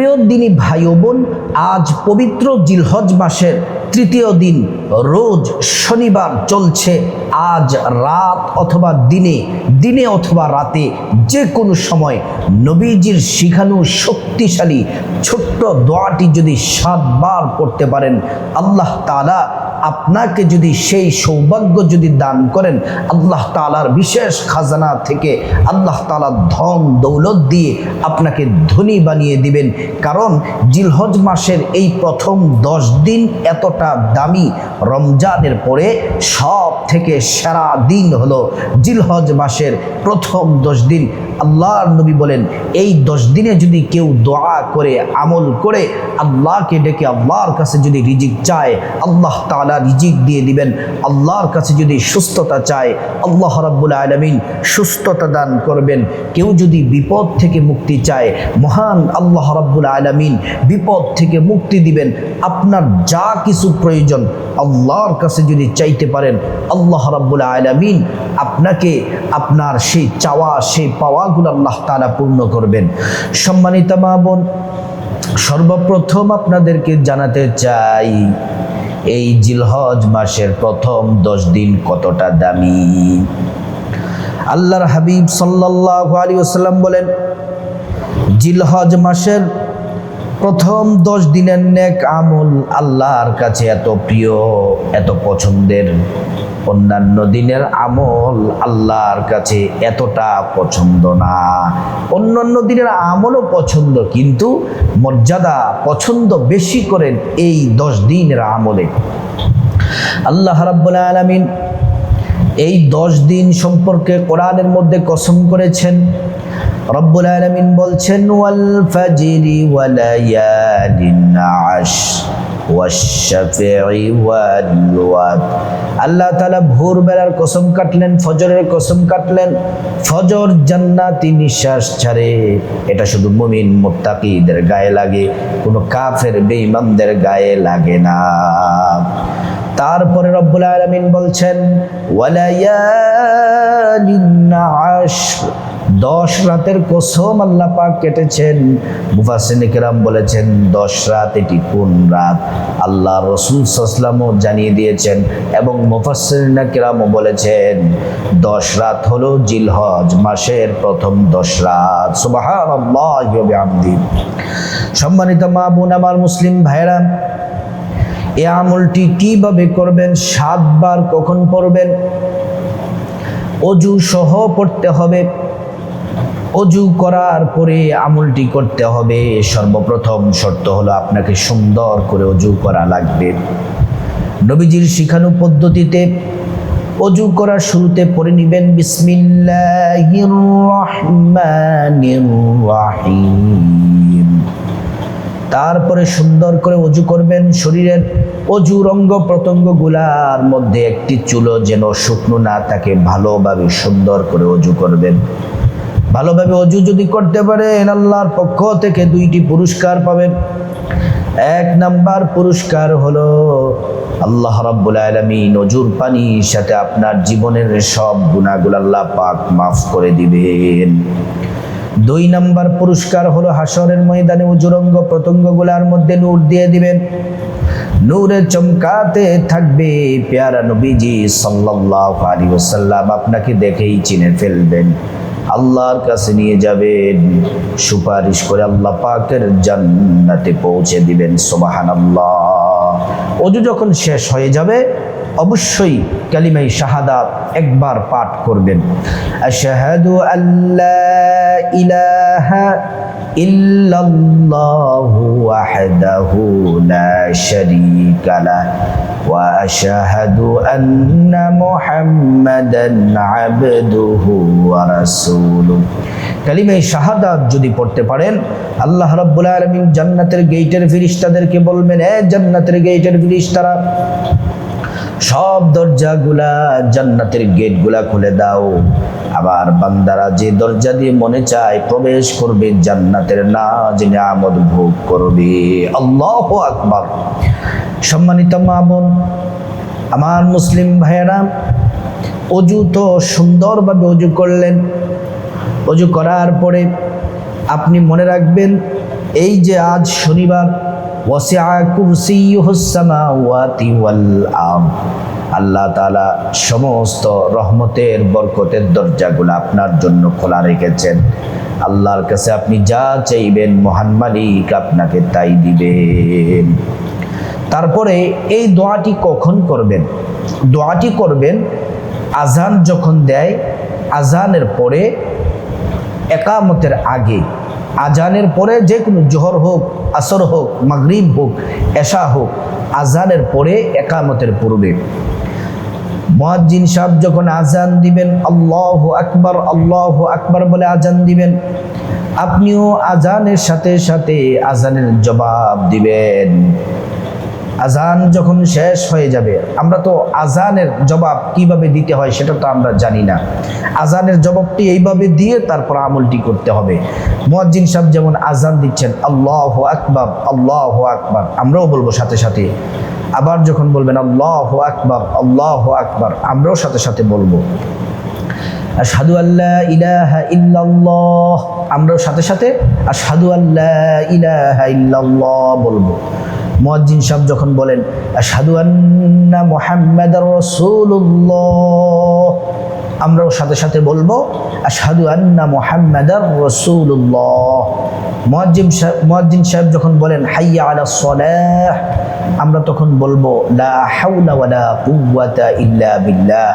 প্রিয় ভাই বোন আজ পবিত্র জিলহজ মাসের তৃতীয় দিন, রোজ শনিবার চলছে। আজ রাত অথবা দিনে দিনে অথবা রাতে যে কোনো সময় নবীজির শিখানু শক্তিশালী ছোট্ট দোয়াটি যদি সাতবার পড়তে পারেন, আল্লাহ তালা আপনাকে যদি সেই সৌভাগ্য যদি দান করেন, আল্লাহ তালার বিশেষ খাজানা থেকে আল্লাহ তালা ধন দৌলত দিয়ে আপনাকে ধনী বানিয়ে দিবেন। কারণ জিলহজ মাসের এই প্রথম দশ দিন এতটা দামি, রমজানের পরে সব থেকে সেরা দিন হলো জিলহজ মাসের প্রথম দশ দিন। আল্লাহর নবী বলেন, এই দশ দিনে যদি কেউ দোয়া করে, আমল করে, আল্লাহকে ডেকে আল্লাহর কাছে যদি রিজিক চায়, আল্লাহ তাআলা রিজিক দিয়ে দিবেন। আল্লাহর কাছে যদি সুস্থতা চায়, আল্লাহ রাব্বুল আলমিন সুস্থতা দান করবেন। কেউ যদি বিপদ থেকে মুক্তি চায়, মহান আল্লাহ রাব্বুল আলমিন বিপদ থেকে মুক্তি দিবেন। আপনার যা কিছু প্রয়োজন আল্লাহর কাছে যদি চাইতে পারেন, আল্লাহ রাব্বুল আলমিন আপনাকে আপনার সেই চাওয়া, সেই পাওয়াগুলো আল্লাহ তাআলা পূর্ণ করবেন। সম্মানিত মা বোন, সর্বপ্রথম আপনাদেরকে জানাতে চাই এই জিলহজ মাসের প্রথম দশ দিন কতটা দামি? আল্লাহর হাবিব সাল্লাহ আলী ওসাল্লাম বলেন, জিলহজ মাসের প্রথম দশ দিনের নেক আমল আল্লাহর কাছে এত প্রিয়, এত পছন্দের। অন্যান্য দিনের আমল আল্লাহর কাছে এতটা পছন্দ না। অন্যান্য দিনের আমলও পছন্দ, কিন্তু মর্যাদা পছন্দ বেশি করেন এই দশ দিনের আমলে। আল্লাহ রাব্বুল আলামিন এই দশ দিন সম্পর্কে কোরআনের মধ্যে কসম করেছেন। রব্বুল আলামিন বলছেন, ওয়াল ফাজিরি ওয়ালায়ালিন আশ আল্লাহ তাআলা ভোরবেলার কসম কাটলেন, ফজরের কসম কাটলেন। ফজর জান্নাতি নিঃশ্বাস ছাড়ে। এটা শুধু মুমিন মুত্তাকিদের গায়ে লাগে, কোনো কাফের বেঈমানদের গায়ে লাগে না। তারপরে রব্বুল আলামিন বলছেন আশর দশ রাতের কসম আল্লাহ পাক কেটেছেন। মুফাসিন কেরাম বলেছেন, দশ রাত এটি কোন রাত? আল্লাহ রসুল সাসলামও জানিয়ে দিয়েছেন এবং মুফাসিন কেরামও বলেছেন, দশ রাত হলো জিলহজ, মাসের প্রথম দশ রাত। সুবাহান সম্মানিত মা বোন, আমার মুসলিম ভাইরা এ আমলটি কীভাবে করবেন, সাতবার কখন পড়বেন? অজু সহ পড়তে হবে। অজু করার পরে আমলটি করতে হবে। সর্বপ্রথম শর্ত হলো আপনাকে সুন্দর করে অজু করা লাগবে। নবীজির শিখানো পদ্ধতিতে অজু করার শুরুতে পড়ে নিবেন বিসমিল্লাহির তারপরে সুন্দর করে অজু করবেন, শরীরের অজুর অঙ্গ প্রত্যঙ্গগুলার মধ্যে একটি চুলো যেন শুকনো না থাকে, ভালোভাবে সুন্দর করে অজু করবেন। ভালোভাবে অজু যদি করতে পারেন আল্লাহর পক্ষ থেকে দুইটি পুরস্কার পাবেন। এক নাম্বার পুরস্কার হলো আল্লাহ রাব্বুল আলামিন অজুর পানির সাথে আপনার জীবনের সব গুণাগুলো আল্লাহ পাক মাফ করে দিবেন। দুই নাম্বার পুরস্কার হলো হাসরের ময়দানে উজুরঙ্গ প্রত্যঙ্গগুলার মধ্যে নূর দিয়ে দিবেন। নূরে চমকাতে থাকবে পেয়ারা নবীজি সাল্লাল্লাহু আলাইহি ওয়াসাল্লাম, আপনাকে দেখেই চিনে ফেলবেন। আল্লাহর কাছে নিয়ে যাবেন। সুপারিশ করে আল্লাহ পাকের জান্নাতে পৌঁছে দিবেন, সুবহানাল্লাহ। অজু যখন শেষ হয়ে যাবে, অবশ্যই কালিমাই শাহাদাত একবার পাঠ করবেন। আশহাদু আল্লা ইলাহা ইল্লাল্লাহু ওয়াহদাহু লা শারীকা লাহ আন্না মুহাম্মাদান আবদুহু ওয়া রাসূলুহু। কালিমাই শাহাদাত যদি পড়তে পারেন, আল্লাহ রাব্বুল আলামিন জান্নাতের গেটের ফেরেশতাদেরকে বলবেন, এ জান্নাতের গেটের ফেরেশতারা সব দরজাগুলা জান্নাতের গেটগুলা খুলে দাও। আবার বান্দারা যে দরজা দিয়ে মনে চায় প্রবেশ করবে জান্নাতের না জেনে আমদ ভোগ করবে। আল্লাহ আকবার। সম্মানিত মা বোন, আমার মুসলিম ভাইয়েরা, অজু তো সুন্দরভাবে অজু করলেন। অজু করার পরে আপনি মনে রাখবেন, এই যে আজ শনিবার আল্লাহ তাআলা সমস্ত রহমতের, বরকতের দরজাগুলো আপনার জন্য খোলা রেখেছেন। আল্লাহর কাছে আপনি যা চাইবেন, মহান মালিক আপনাকে তাই দিবেন। তারপরে এই দোয়াটি কখন করবেন? দোয়াটি করবেন আজান যখন দেয়, আজানের পরে একামতের আগে। আজানের পরে যে কোনো জোহর হোক, আসর হোক, মাগরিব হোক, এশা হোক, আজানের পরে একামতের পূর্বে। মহাজিন সাহেব যখন আজান দিবেন, আল্লাহ আকবার আল্লাহ আকবার বলে আজান দিবেন, আপনিও আজানের সাথে সাথে আজানের জবাব দিবেন। আজান যখন শেষ হয়ে যাবে, আমরা তো আজানের জবাব কীভাবে দিতে হয় সেটা তো আমরা জানি না। আজানের জবাবটি এইভাবে দিয়ে তারপর আমলটি করতে হবে। মুয়াজ্জিন সাহেব যেমন আজান দিচ্ছেন, আল্লাহ আকবার আল্লাহ আকবার, আমরাও বলব সাথে সাথে। আবার যখন বলবেন, আল্লাহ আকবার আল্লাহ আকবার, আমরাও সাথে সাথে বলব। আশহাদু আল্লাহ ইলাহা ইল্লাল্লাহ, আমরাও সাথে সাথে আশহাদু আল্লাহ ইলাহা ইল্লাল্লাহ বলব। মুয়াজ্জিন সাহেব যখন বলেন, আশহাদু আন্না মুহাম্মাদার রাসূলুল্লাহ। আমরাও সাথে সাথে বলব, আশহাদু আন্না মুহাম্মাদার রাসূলুল্লাহ। মুয়াজ্জিম সাহেব, মুয়াজ্জিন সাহেব যখন বলেন, হাইয়া আলা সলাহ, আমরা তখন বলব, লা হাওলা ওয়ালা কুওয়াতা ইল্লা বিল্লাহ।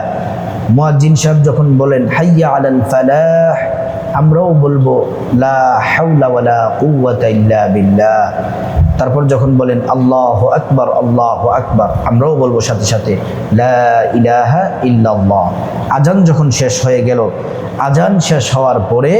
মুয়াজ্জিন সাহেব যখন বলেন, হাইয়া আলাল ফালাহ আমরাও বলব, লা ইল্লা তারপর যখন বলেন, আল্লাহ আকবার আল্লাহ আকবার আমরাও বলব সাথে সাথে, লা আজান যখন শেষ হয়ে গেল আজান শেষ হওয়ার পরে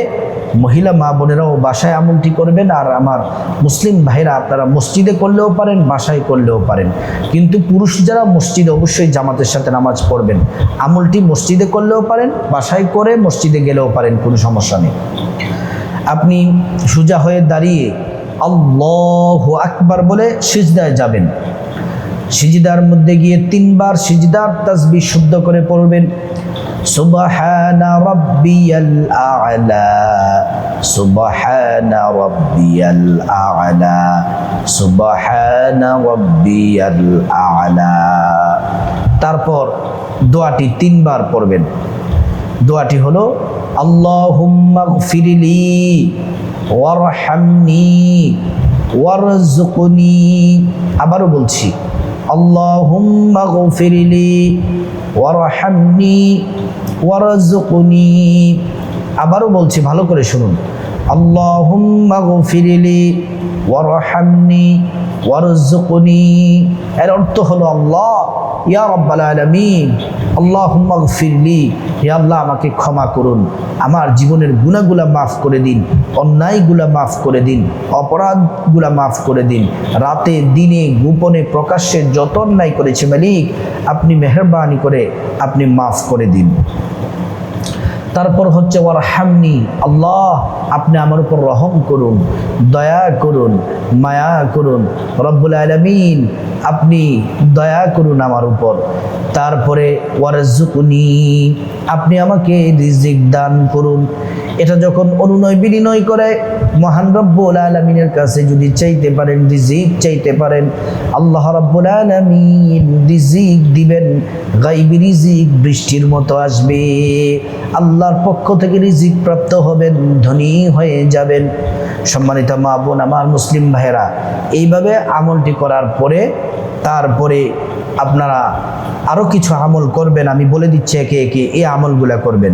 মহিলা মা বোনেরাও বাসায় আমলটি করবেন আর আমার মুসলিম ভাইরা আপনারা মসজিদে করলেও পারেন, বাসায় করলেও পারেন। কিন্তু পুরুষ যারা মসজিদে অবশ্যই জামাতের সাথে নামাজ পড়বেন। আমলটি মসজিদে করলেও পারেন, বাসায় করে মসজিদে গেলেও পারেন, কোনো সমস্যা নেই। আপনি সোজা হয়ে দাঁড়িয়ে আল্লাহ আকবার বলে সিজদায় যাবেন। সিজদার মধ্যে গিয়ে তিনবার সিজদার তাসবি শুদ্ধ করে পড়বেন। সুবহানা রাব্বিয়াল আ'লা, সুবহানা রাব্বিয়াল আ'লা, সুবহানা রাব্বিয়াল আ'লা। তারপর দোয়াটি তিনবার পড়বেন। দোয়াটি হলো আল্লাহুম্মা গফিরলি ওয়ারহামনি ওয়ারজুকনি আবারও বলছি, আল্লাহুম্মা গফিরলি ওয়ারহামনি ওয়ারজুকনি আবারও বলছি, ভালো করে শুনুন, আল্লাহুম্মা গফিরলি ওয়ারহামনি ওয়ারজুকনি এর অর্থ হলো, আল্লাহ, ইয়া রব্বাল আলামিন আল্লাহুম্মা ফিরলি হে আল্লাহ, আমাকে ক্ষমা করুন। আমার জীবনের গুণাগুলা মাফ করে দিন, অন্যায়গুলা মাফ করে দিন, অপরাধগুলা মাফ করে দিন। রাতে, দিনে, গোপনে, প্রকাশ্যে যত অন্যায় করেছে মালিক, আপনি মেহরবানি করে আপনি মাফ করে দিন। তারপর হচ্ছে ওর হামনি আল্লাহ, আপনি আমার উপর রহম করুন, দয়া করুন, মায়া করুন, রব্বুল আলমিন, আপনি দয়া করুন আমার উপর। তারপরে ওয়ারজুকুনি আপনি আমাকে রিজিক দান করুন। এটা যখন অনুনয় বিনিময় করে, মহান রব্বুল আলমিনের কাছে যদি চাইতে পারেন রিজিক, চাইতে পারেন আল্লাহ রব্বুল আলমিন রিজিক দিবেন, গাইবি রিজিক বৃষ্টির মতো আসবে। আল্লাহর পক্ষ থেকে রিজিক প্রাপ্ত হবেন, ধনী হয়ে যাবেন। সম্মানিত মা বোন, আমার মুসলিম ভাইয়েরা, এইভাবে আমলটি করার পরে, তারপরে আপনারা আরও কিছু আমল করবেন, আমি বলে দিচ্ছি একে একে, এই আমলগুলা করবেন।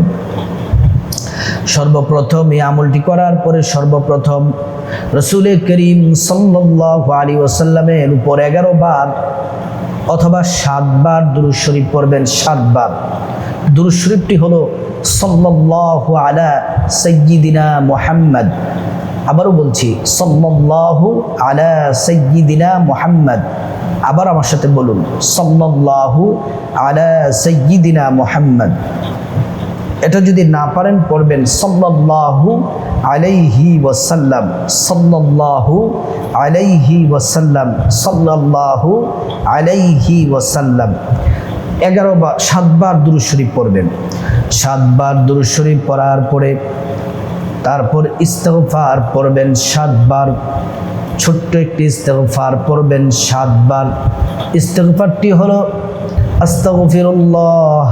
সর্বপ্রথম এই আমলটি করার পরে সর্বপ্রথম রসুল করিম সাল্লাহ আলী ওসাল্লামের উপর এগারো বার অথবা সাতবার দুরুজ শরীফ পড়বেন সাতবার দুরুজ শরীফটি হলো সাল্লাহ আলা সৈয়িদিনা মোহাম্মদ। আবারও বলছি, সাল্লাল্লাহু আলা সৈয়িদিনা মোহাম্মদ। আবার আমার সাথে বলুন, সাল্লাল্লাহু আলা সৈয়িদিনা মোহাম্মদ। এটা যদি না পারেন, পড়বেন সাল্লাল্লাহু আলাইহি ওয়াসাল্লাম, সাল্লাল্লাহু আলাইহি ওয়াসাল্লাম, সাল্লাল্লাহু আলাইহি ওয়াসাল্লাম। এগারো বা সাতবার দুরুদ শরীফ পড়বেন। সাতবার দুরুদ শরীফ পড়ার পরে তারপর ইস্তফার পড়বেন সাতবার। ছোট্ট একটি ইস্তফার পড়বেন সাতবার। ইস্তফারটি হলো আস্তাগফিরুল্লাহ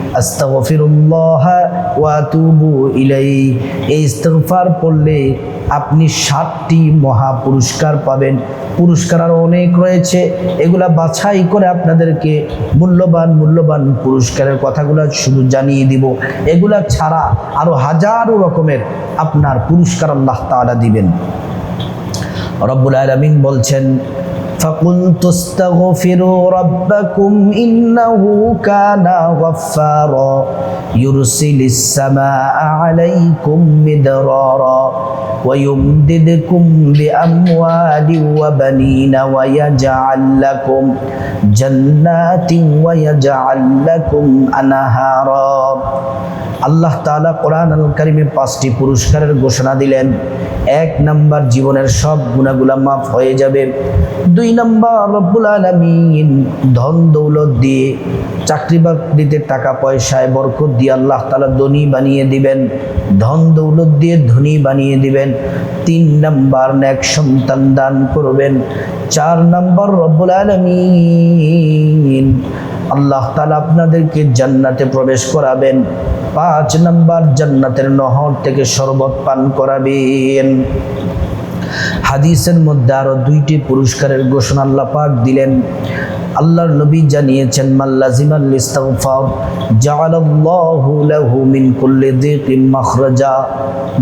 আস্তাগফিরুল্লাহ ওয়া ইলাইহি। এই ইস্তেগফার পড়লে আপনি সাতটি মহা পুরস্কার পাবেন। পুরস্কার আরও অনেক রয়েছে। এগুলা বাছাই করে আপনাদেরকে মূল্যবান মূল্যবান পুরস্কারের কথাগুলো শুধু জানিয়ে দিব। এগুলা ছাড়া আরও হাজারো রকমের আপনার পুরস্কার আল্লাহ তাআলা দিবেন। রব্বুল আলামিন বলছেন فقلت استغفروا ربكم إنه كان غفارا يرسل السماء عليكم مدرارا ويمددكم بأموال وبنين ويجعل لكم جنات ويجعل لكم أنهارا আল্লাহ তাআলা কোরআন আল কারিমে পাঁচটি পুরস্কারের ঘোষণা দিলেন এক নাম্বার জীবনের সব গুণাগুলা মাফ হয়ে যাবে দুই নাম্বার, রব্বুল আলমিন ধন দৌলত দিয়ে চাকরি বাকরিতে টাকা পয়সায় বরকত দিয়ে আল্লাহ তালা ধনী বানিয়ে দিবেন। ধন দৌলত দিয়ে ধনী বানিয়ে দিবেন। তিন নাম্বার ন্যাক সন্তান দান করবেন। চার নাম্বার, রব্বুল আলমিন আল্লাহ তালা আপনাদেরকে জান্নাতে প্রবেশ করাবেন। পাঁচ নাম্বার, জান্নাতের নহর থেকে শরবত পান করাবেন। হাদিসের মধ্যে আরও দুইটি পুরস্কারের ঘোষণা আল্লাহ পাক দিলেন। আল্লাহর নবী জানিয়েছেন মাল্লাজিমাল ইস্তাগফার জাআলাল্লাহু লাহু মিন কুল্লি যিকিম মাখরাজা।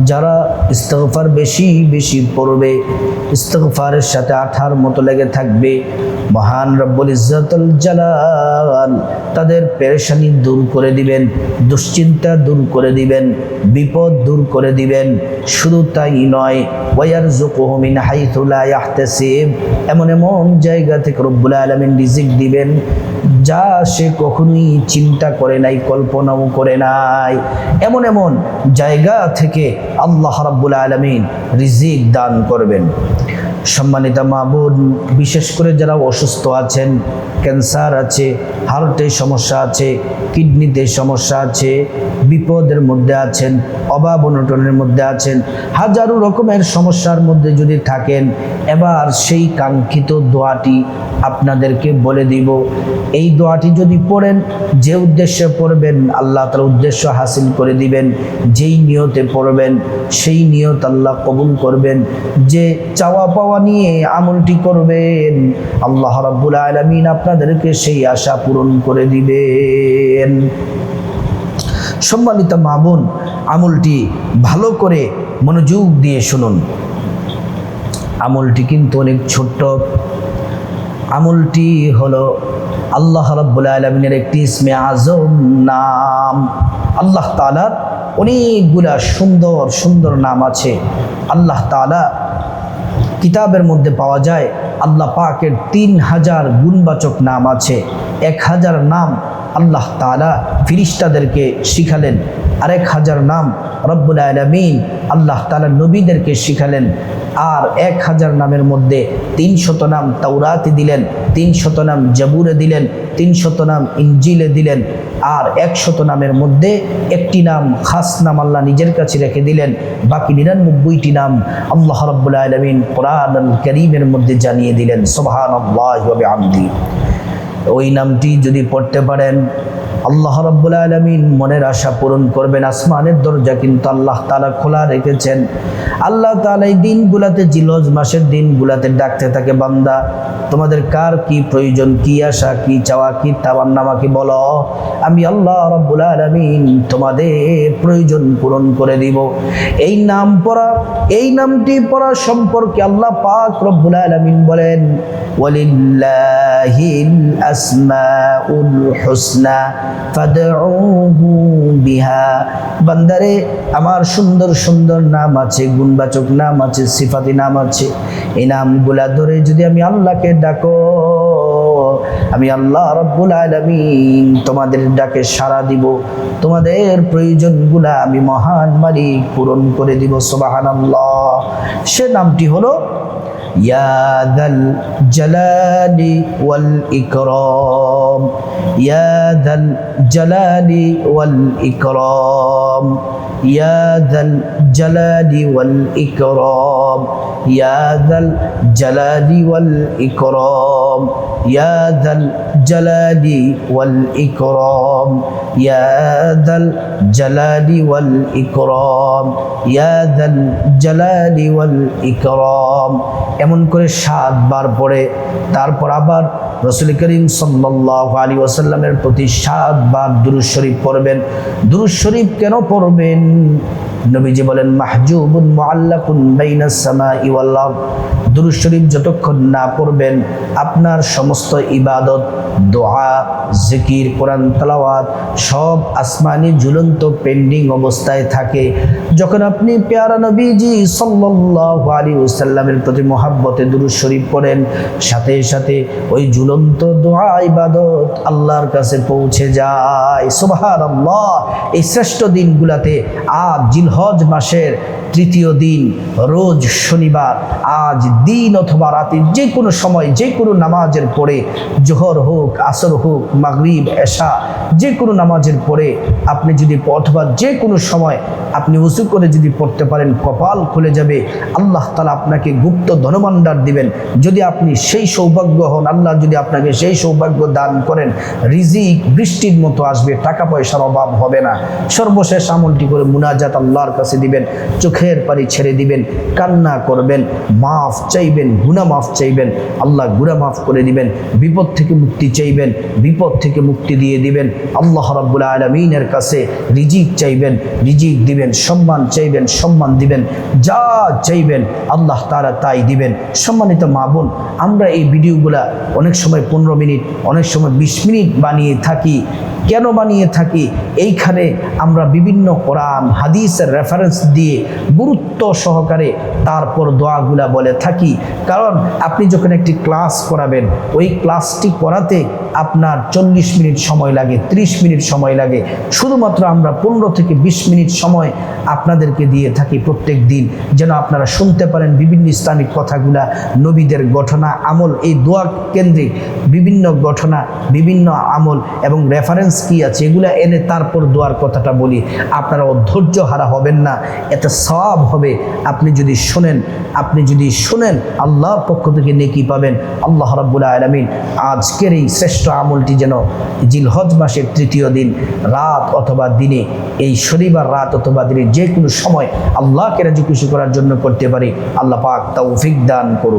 যারা ইস্তফার বেশি বেশি পড়বে ইস্তেগফারের সাথে আঠার মতো লেগে থাকবে। মহান রব্বুল ইজ্জতুল জালাল তাদের পেরেশানি দূর করে দিবেন, দুশ্চিন্তা দূর করে দিবেন, বিপদ দূর করে দিবেন। শুধু তাই নয়, ওয়ারযুকুহু মিন হাইথু লা ইয়াহতাসিব। এমন এমন জায়গা থেকে রব্বুল আলামিন রিজিক দিবেন, যা সে কখনোই চিন্তা করে নাই, কল্পনাও করে নাই। এমন এমন জায়গা থেকে আল্লাহ রাব্বুল আলামিন রিজিক দান করবেন। সম্মানিত মাহবুদ বিশেষ করে যারা অসুস্থ আছেন, ক্যান্সার আছে হার্টে সমস্যা আছে কিডনিতে সমস্যা আছে, বিপদের মধ্যে আছেন, অভাব অনটনের মধ্যে আছেন, হাজারো রকমের সমস্যার মধ্যে যদি থাকেন, এবার সেই কাঙ্ক্ষিত দোয়াটি আপনাদেরকে বলে দিব। এই দোয়াটি যদি পড়েন, যে উদ্দেশ্যে পড়বেন, আল্লাহ তার উদ্দেশ্য হাসিল করে দিবেন, যেই নিয়তে পড়বেন, সেই নিয়ত আল্লাহ কবুল করবেন, যে চাওয়া পাওয়া নিয়ে আমলটি করবেন। আল্লাহ রাব্বুল আলামিন আপনাদেরকে সেই আশা পূরণ করে দিবেন। সম্মানিত মামুন আমলটি ভালো করে মনোযোগ দিয়ে শুনুন। আমলটি কিন্তু অনেক ছোট্ট। আমলটি হলো আল্লাহ রাব্বুল আলমিনের একটি ইসমে আজম নাম। আল্লাহ তালার অনেকগুলা সুন্দর সুন্দর নাম আছে। আল্লাহ তালা কিতাবের মধ্যে পাওয়া যায়, আল্লাহ পাকের তিন হাজার গুণবাচক নাম আছে। এক হাজার নাম আল্লাহ তালা ফিরিস্তাদেরকে শিখালেন। আরেক হাজার নাম রব্বুল আলমিন আল্লাহ তালা নবীদেরকে শিখালেন। আর এক হাজার নামের মধ্যে তিন শত নাম তাওরাতে দিলেন তিন শত নাম জাবুরে দিলেন তিন শত নাম ইঞ্জিলে দিলেন, আর এক শত নামের মধ্যে একটি নাম খাস নাম আল্লাহ নিজের কাছে রেখে দিলেন, বাকি নিরানব্বইটি নাম আল্লাহ রব্বুল আলমিন কোরআন করিমের মধ্যে জানিয়ে দিলেন সোহান আল্লাহ আমদি ওই নামটি যদি পড়তে পারেন আল্লাহ রব্বুল আলমিন মনের আশা পূরণ করবেন, আসমানের দরজা কিন্তু আল্লাহ তালা খোলা রেখেছেন। আল্লাহ তালা এই দিনগুলাতে জিলজ মাসের দিনগুলাতে ডাকতে থাকে, বান্দা, তোমাদের কার কি প্রয়োজন, কি আশা, কি চাওয়া, কি তাবান্নামা কি বলো? আমি আল্লাহ রব্বুল আলমিন তোমাদের প্রয়োজন পূরণ করে দিব। এই নাম পড়া, এই নামটি পড়া সম্পর্কে আল্লাহ পাক রব্বুল আলমিন বলেন, ওয়ালিল্লাহিল আসমাউল হুসনা। বিহা। বান্দারে, আমার সুন্দর সুন্দর নাম আছে, গুণবাচক নাম আছে, সিফাতি নাম আছে। এই নামগুলা ধরে যদি আমি আল্লাহকে ডাকো, আমি আল্লাহ রব্বুল আলমিন তোমাদের ডাকে সাড়া দিব। তোমাদের প্রয়োজনগুলা আমি মহান মালিক পূরণ করে দিব সোবাহান আল্লাহ সে নামটি হলো ইয়া দাল জালালি ওয়াল ইকরাম। ইয়া দাল জালালি ওয়াল ইকরাম, ইয়া দাল জালালি ওয়াল ইকরাম, ইয়া দাল জালালি ওয়াল ইকরাম, ইয়া দাল জালালি ওয়াল ইকরাম, ইয়া দাল জালালি ওয়াল এমন করে সাতবার পড়ে, তারপর আবার রসুল করিম সাল্লাল্লাহু আলী ওয়াসাল্লামের প্রতি সাতবার দুরুদ শরীফ পড়বেন। দুরুদ শরীফ কেন পড়বেন? নবীজি বলেন, মাহজুবুন মুআল্লাকুন বাইনাস সামাই ওয়াল আরদ। শরীফ যতক্ষণ না পড়বেন, আপনার সমস্ত ইবাদত, দোয়া, জিকির, কোরআন, তেলাওয়াত সব আসমানি ঝুলন্ত পেন্ডিং অবস্থায় থাকে। যখন আপনি পেয়ারা নবীজি সাল্লাল্লাহু আলাইহি ওয়াসাল্লামের প্রতি মহাব্বতে দুরুদ শরীফ পড়েন, সাথে সাথে ওই ঝুলন্ত দোয়া, ইবাদত আল্লাহর কাছে পৌঁছে যায়। সুবহানাল্লাহ, এই শ্রেষ্ঠ দিনগুলাতে আজ জিলহজ মাসের তৃতীয় দিন, রোজ শনিবার, আজ দিন অথবা রাতে যে কোনো সময় যে কোনো নামাজের পরে, জোহর হোক, আসর হোক, মাগরিব, এশা যে কোনো নামাজের পরে আপনি যদি অথবা যে কোনো সময় আপনি উঁচু করে যদি পড়তে পারেন, কপাল খুলে যাবে। আল্লাহ তালা আপনাকে গুপ্ত ধনভাণ্ডার দিবেন। যদি আপনি সেই সৌভাগ্য হন, আল্লাহ যদি আপনাকে সেই সৌভাগ্য দান করেন, রিজিক বৃষ্টির মতো আসবে, টাকা পয়সার অভাব হবে না। সর্বশেষ আমলটি করে মুনাজাত আল্লাহর কাছে দিবেন। চোখের পানি ছেড়ে দিবেন, কান্না করবেন, মাফ চাইবেন গুনা মাফ চাইবেন, আল্লাহ গুনা মাফ করে দিবেন, বিপদ থেকে মুক্তি চাইবেন, বিপদ থেকে মুক্তি দিয়ে দিবেন, আল্লাহ রাব্বুল আলমিনের কাছে রিজিক চাইবেন, রিজিক দিবেন, সম্মান চাইবেন, সম্মান দিবেন, যা চাইবেন আল্লাহ তারা তাই দিবেন। সম্মানিত মা বোন, আমরা এই ভিডিওগুলা অনেক সময় পনেরো মিনিট, অনেক সময় বিশ মিনিট বানিয়ে থাকি। কেন বানিয়ে থাকি? এইখানে আমরা বিভিন্ন কোরআন, হাদিসের রেফারেন্স দিয়ে গুরুত্ব সহকারে তারপর দোয়াগুলা বলে থাকি। কারণ আপনি যখন একটি ক্লাস করাবেন ওই ক্লাসটি করাতে আপনার চল্লিশ মিনিট সময় লাগে 30 মিনিট সময় লাগে। শুধুমাত্র আমরা পনেরো থেকে বিশ মিনিট সময় আপনাদেরকে দিয়ে থাকি প্রত্যেক দিন। যেন আপনারা শুনতে পারেন বিভিন্ন ইসলামিক কথাগুলা, নবীদের ঘটনা, আমল, এই দোয়া কেন্দ্রিক বিভিন্ন ঘটনা, বিভিন্ন আমল এবং রেফারেন্স কি আছে, এগুলা এনে তারপর দোয়ার কথাটা বলি। আপনারা ধৈর্য হারা হবেন না, এতে সব হবে। আপনি যদি শোনেন, আপনি যদি শোনেন, আল্লাহর পক্ষ থেকে নেকি পাবেন। আল্লাহ রাবুল্লাহ আলমিন আজকের এই শ্রেষ্ঠ আমলটি যেন জিলহজ মাসের তৃতীয় দিন রাত অথবা দিনে, এই শনিবার রাত অথবা দিনে যে কোনো সময় আল্লাহকে রাজি খুশি করার জন্য করতে পারি। আল্লাহ পাক তৌফিক দান করুন।